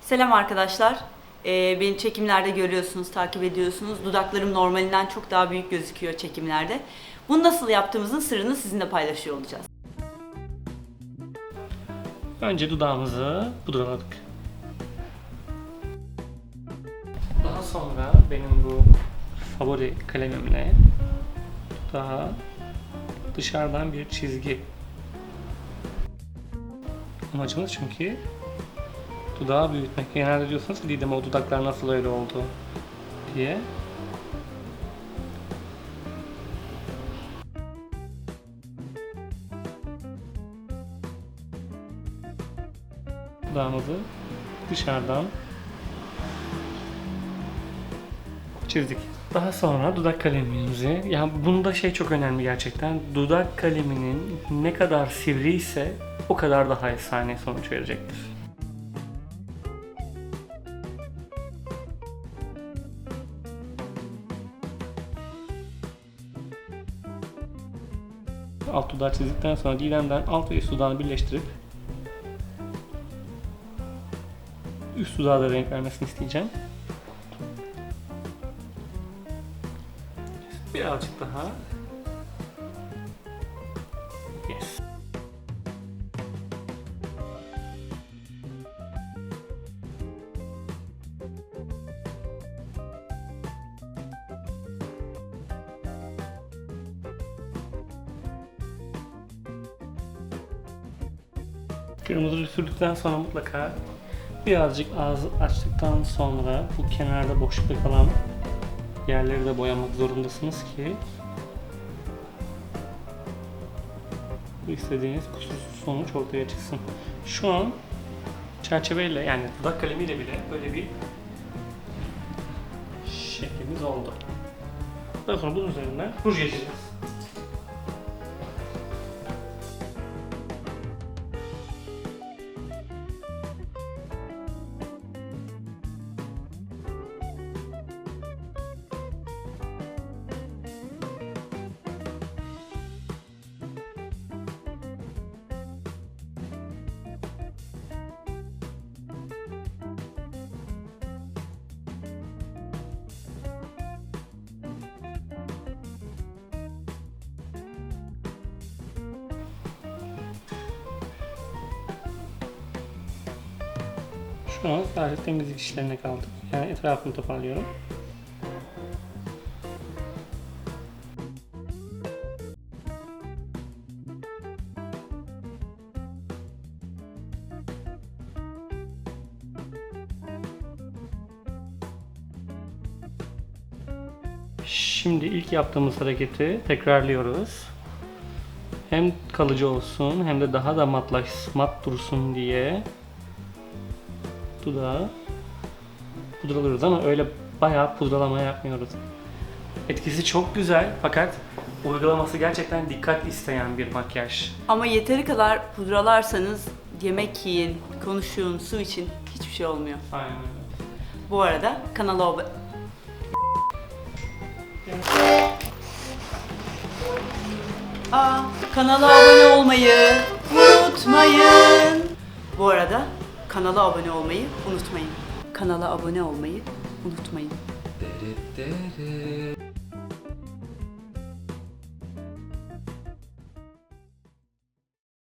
Selam arkadaşlar. Ee, beni çekimlerde görüyorsunuz, takip ediyorsunuz. Dudaklarım normalinden çok daha büyük gözüküyor çekimlerde. Bunu nasıl yaptığımızın sırrını sizinle paylaşıyor olacağız. Önce dudağımızı pudraladık. Daha sonra benim bu favori kalemimle daha dışarıdan bir çizgi. Amacımız çünkü dudağı büyütmek. Genelde diyorsunuz ki Didem o dudaklar nasıl öyle oldu diye. dudağımızı dışarıdan çizdik. Daha sonra dudak kalemimizi, ya bunda şey çok önemli gerçekten. Dudak kaleminin ne kadar sivri ise o kadar daha efsane sonuç verecektir. Alt dudağı çizdikten sonra Didem'den alt ve üst dudağını birleştirip üst dudağa da renk vermesini isteyeceğim. Birazcık daha. Yes. Kırmızı sürdükten sonra mutlaka birazcık ağzı açtıktan sonra bu kenarda boşlukta kalan yerleri de boyamak zorundasınız ki bu istediğiniz kusursuz sonuç ortaya çıksın. Şu an çerçeveyle yani dudak kalemiyle bile böyle bir şeklimiz oldu. Daha sonra bunun üzerinden ruj geçeceğiz. Şu an sadece temizlik işlerine kaldık. Yani etrafını toparlıyorum. Şimdi ilk yaptığımız hareketi tekrarlıyoruz. Hem kalıcı olsun hem de daha da matlaş, mat dursun diye dudağı pudralıyoruz ama öyle bayağı pudralama yapmıyoruz. Etkisi çok güzel fakat uygulaması gerçekten dikkat isteyen bir makyaj. Ama yeteri kadar pudralarsanız yemek yiyin, konuşun, su için hiçbir şey olmuyor. Aynen öyle. Bu arada kanala abone... Aa, kanala abone olmayı kanala abone olmayı unutmayın. Kanala abone olmayı unutmayın. Dere dere.